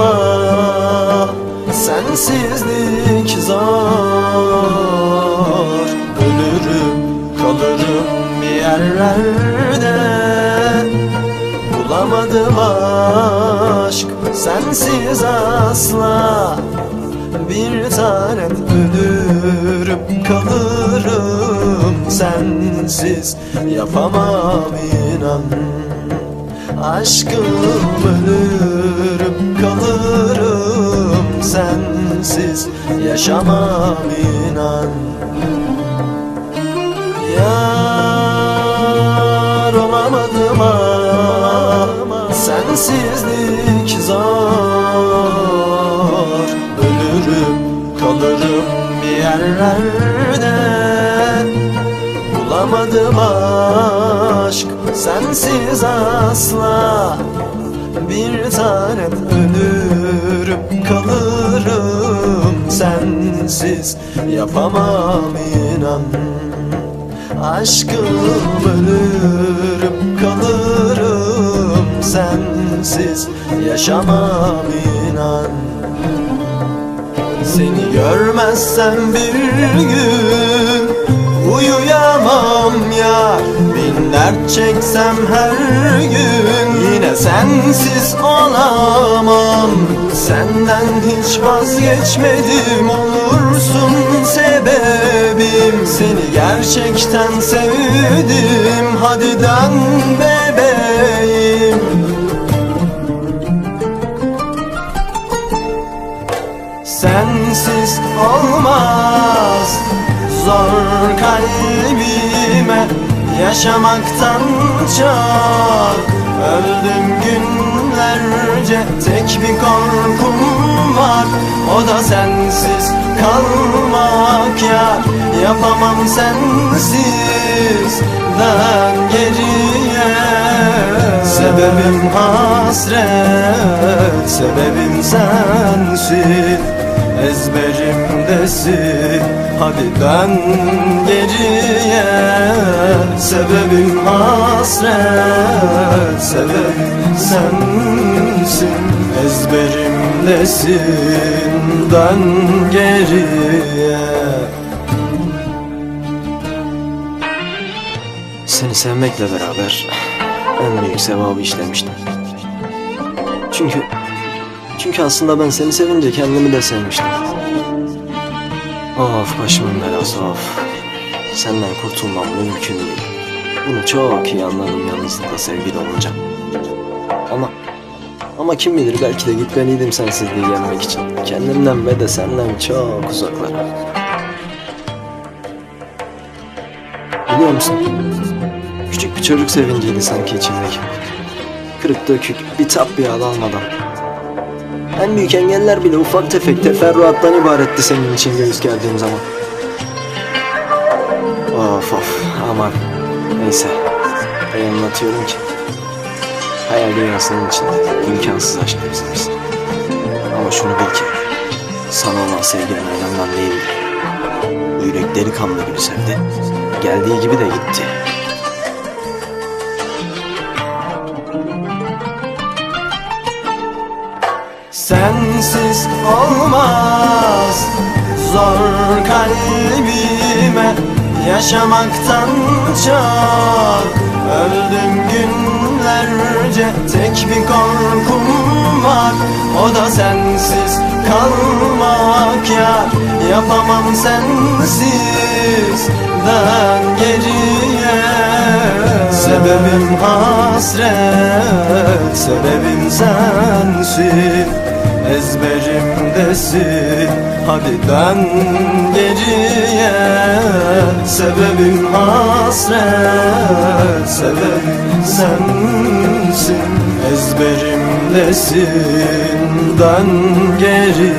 ah Sensizlik zor Ölürüm kalırım bir yerlerde. Bulamadım aşk sensiz asla. Bir tanem ölürüm kalırım. Sensiz Yapamam inan. Aşkım ölürüm Yaşamam inan. Yar olamadım ama Sensizlik zor. Ölürüm kalırım bir yerlerde. Bulamadım aşk sensiz asla. Bir tanem ölürüm kalırım sensiz Yapamam inan. Aşkım ölürüm kalırım sensiz Yaşamam inan. Seni görmezsem bir gün Uyuyamam ya dert çeksem her gün Yine sensiz olamam. Senden hiç vazgeçmedim Olursun sebebim. Seni gerçekten sevdim Hadi dön bebeğim Yaşamaktan çok Öldüm günlerce. Tek bir korkum var O da sensiz kalmak ya. Yapamam sensiz Dön geriye. Sebebim hasret Sebebim sensin Ezberimdesin. Hadi dön geriye Sebebim hasret. Sebebim sensin Ezberimdesin. Dön geriye. Seni sevmekle beraber en büyük sevabı işlemiştim. Çünkü çünkü aslında ben seni sevince kendimi de sevmiştim. Of başımın belası of. Senden kurtulmam mümkün değil. Bunu çok iyi anladım yalnızlıkla sevgili olunca. Ama ama kim bilir belki de gitmeliydim sensizliği yenmek için. Kendimden ve de senden çok uzaklara. Biliyor musun? Küçük bir çocuk sevinciydi sanki içimdeki. Kırık dökük, bir tap bir yağ almadan. En büyük engeller bile ufak tefek teferruattan ibaretti senin için göğüs gerdiğim zaman. Of of aman. Neyse. Ben anlatıyorum ki. Hayal dünyasının içinde imkansız aşklarımız Ama şunu bil ki sana olan sevgim oynandan değildi. Bu yürekleri kanlı gibi sevdi. Geldiği gibi de gitti. Sensiz olmaz. Zor kalbime Yaşamaktan çok Öldüm günlerce. Tek bir korkum var O da sensiz kalmak ya. Yapamam sensiz Dön geriye Sebebim hasret Sebebim sensin. Ezberimdesin Hadi dön geriye Sebebim hasret Sebebim sensin. Ezberimdesin Dön geriye